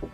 कर्जत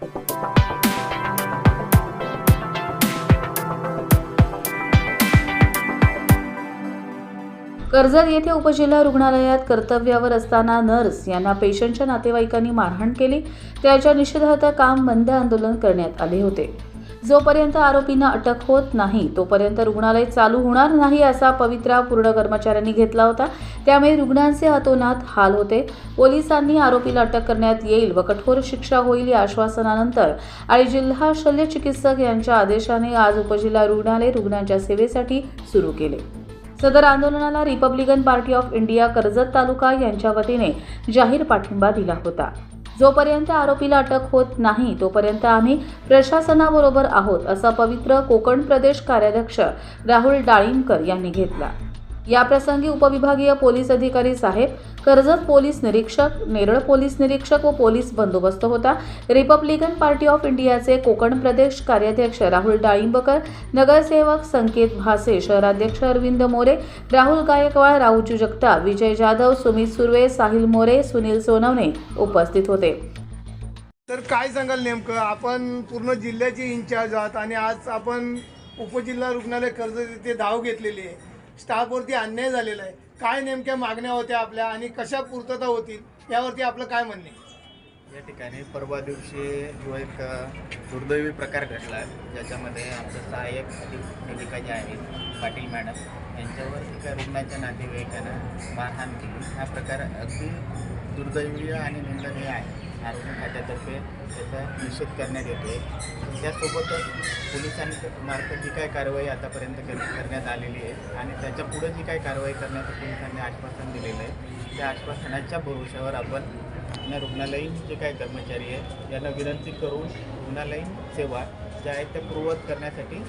येथे उपजिल्हा रुग्णालयात कर्तव्यावर असताना नर्स यांना पेशंटच्या नातेवाईकांनी मारहाण केली. त्याच्या निषेधार्थ काम बंद आंदोलन करण्यात आले होते. जोपर्यंत आरोपींना अटक होत नाही तोपर्यंत रुग्णालय चालू होणार नाही असा पवित्रा पूर्ण कर्मचाऱ्यांनी घेतला होता. त्यामुळे रुग्णांचे हातोनात हाल होते. पोलिसांनी आरोपीला अटक करण्यात येईल व कठोर शिक्षा होईल या आश्वासनानंतर आणि जिल्हा शल्य चिकित्सक यांच्या आदेशाने आज उपजिल्हा रुग्णालय रुग्णांच्या सेवेसाठी सुरू केले. सदर आंदोलनाला Republican Party of India Karjat taluka यांच्या वतीने जाहीर पाठिंबा दिला होता. जोपर्यंत आरोपीला अटक होत नाही तोपर्यंत आम्ही प्रशासनाबरोबर आहोत असा पवित्र कोकण प्रदेश कार्याध्यक्ष राहुल डाळिंबकर यांनी घेतला. याप्रसंगी उपविभागीय पोलीस अधिकारी साहेब कर्जत पोलीस निरीक्षक नेरळ पोलीस निरीक्षक व पोलीस बंदोबस्त होता. रिपब्लिकन पार्टी ऑफ इंडियाचे कोकण प्रदेश कार्याध्यक्ष राहुल डाळिंबकर नगरसेवक संकेत भासे शहराध्यक्ष अरविंद मोरे राहुल गायकवाड राऊचू जगताप विजय जाधव सुमित सुर्वे साहिल मोरे सुनील सोनवणे उपस्थित होते. तर काय सांगाल नेमकं? आपण पूर्ण जिल्ह्याचे इन्चार्ज आहात आणि आज आपण उपजिल्हा रुग्णालय कर्ज येथे धाव घेतलेली आहे. स्टाफवरती अन्याय झालेला आहे. काय नेमक्या मागण्या होत्या आपल्या आणि कशा पूर्तता होतील यावरती आपलं काय म्हणणे या ठिकाणी परवा दिवशी जो एक दुर्दैवी प्रकार घडला ज्याच्यामध्ये आमचे सहाय्यक अधिका जे आहेत पाटील मॅडम यांच्यावर एका रुग्णाच्या नातेवाईकानं मारहाण केली. हा प्रकार अगदी दुर्दैवीय आणि निंदनीय आहे. आरोग्य खात्यातर्फे त्याचा निषेध करण्यात येतो आहे त्यासोबतच पोलिसांमार्फत जी काय कारवाई आतापर्यंत कर- करण्यात आलेली आहे आणि त्याच्या पुढे जी काय कारवाई करण्याचं पोलिसांनी आश्वासन दिलेलं आहे त्या आश्वासनाच्या भरोश्यावर आपण या रुग्णालयीन जे काही कर्मचारी आहेत यांना विनंती करून रुग्णालयीन सेवा ज्या आहेत त्या पूर्ववत करण्यासाठी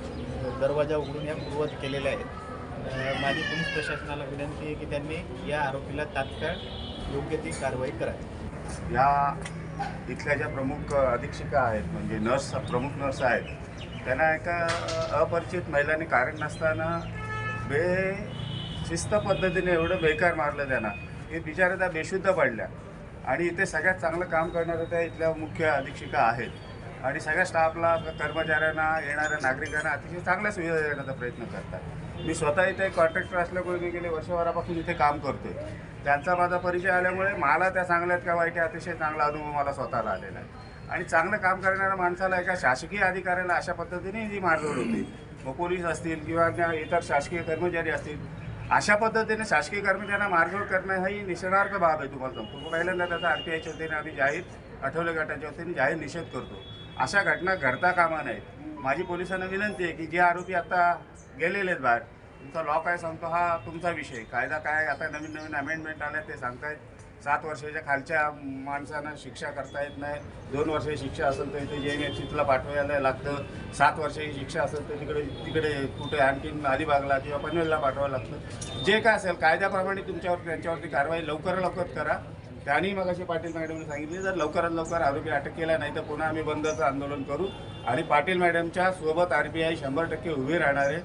दरवाजा उघडून या पूर्ववत केलेल्या आहेत. माझी पोलीस प्रशासनाला विनंती आहे की त्यांनी या आरोपीला तात्काळ योग्य ती कारवाई करावी. या इथल्या ज्या प्रमुख अधीक्षिका आहेत म्हणजे नर्स प्रमुख नर्स आहेत त्यांना एका अपरिचित महिलांनी कारण नसताना बे शिस्त पद्धतीने एवढं बेकार मारलं त्यांना. की बिचाऱ्या त्या बेशुद्ध पडल्या. आणि इथे सगळ्यात चांगलं काम करणाऱ्या त्या इथल्या मुख्य अधीक्षिका आहेत. आणि सगळ्या स्टाफला कर्मचाऱ्यांना येणाऱ्या नागरिकांना अतिशय चांगल्या सुविधा देण्याचा प्रयत्न करतात. मी स्वतः इथे कॉन्ट्रॅक्टर असल्यामुळे मी गेले वर्षभरापासून इथे काम करतोय. त्यांचा माझा परिचय आल्यामुळे मला त्या चांगल्यात का वाईट आहे अतिशय चांगला अनुभव मला स्वतःला आलेला आहे. आणि चांगलं काम करणाऱ्या माणसाला एका शासकीय अधिकाऱ्याला अशा पद्धतीने जी मारझोड होती. मग पोलीस असतील किंवा इतर शासकीय कर्मचारी असतील अशा पद्धतीने शासकीय कर्मचाऱ्यांना मारझोड करणं ही निषेधार्थ बाब आहे तुम्हाला सांगतो. पहिल्यांदा त्याचा आर टी आयच्या वतीने आम्ही जाहीर आठवले गटाच्या वतीने जाहीर निषेध करतो. अशा घटना घडता कामा नाहीत माझी पोलिसांना विनंती आहे की जे आरोपी आता गेलेले आहेत बाहेर तुमचा लॉ काय सांगतो हा तुमचा विषय. कायदा काय आता नवीन नवीन अमेंडमेंट आल्या ते सांगतायत. सात वर्षाच्या खालच्या माणसांना शिक्षा करता येत नाही. दोन वर्षाची शिक्षा असेल तर इथे जे एम एफ सीला पाठवायला लागतं. सात वर्षाची शिक्षा असेल तर तिकडे तिकडे कुठे आणखीन अलिबागला किंवा पनवेलला पाठवायला लागतं. जे काय असेल कायद्याप्रमाणे तुमच्यावर त्यांच्यावरती कारवाई लवकर लवकर करा. त्यांनी मगाशी पाटील मॅडमने सांगितले जर लवकरात लवकर आरोपी अटक केला नाही तर पुन्हा आम्ही बंदचं आंदोलन करू आणि पाटील मॅडमच्या सोबत आर बी आय शंभर टक्के उभी राहणार आहे.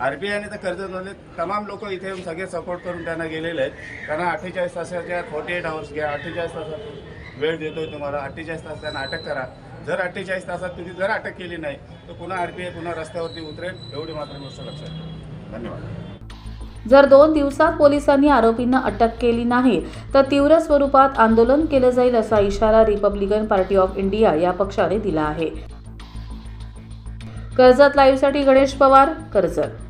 आर बी आयने तर कर्जतमधले तमाम लोक इथे येऊन सगळे सपोर्ट करून त्यांना गेलेले आहेत. त्यांना अठ्ठेचाळीस तासाच्या फोर्टी एट आवर्स घ्या अठ्ठेचाळीस तासात वेळ देतोय तुम्हाला अठ्ठेचाळीस तास त्यांना अटक करा. जर अठ्ठेचाळीस तासात तुम्ही जर अटक केली नाही तर पुन्हा आर पी आय पुन्हा रस्त्यावरती उतरेल. एवढी मात्र गोष्ट लक्षात ठेवा. धन्यवाद. जर दोन दिवसात पोलिसांनी आरोपींना अटक केली नाही तर तीव्र स्वरूपात आंदोलन केलं जाईल असा इशारा रिपब्लिकन पार्टी ऑफ इंडिया या पक्षाने दिला आहे. कर्जत लाईव्हसाठी गणेश पवार कर्जत.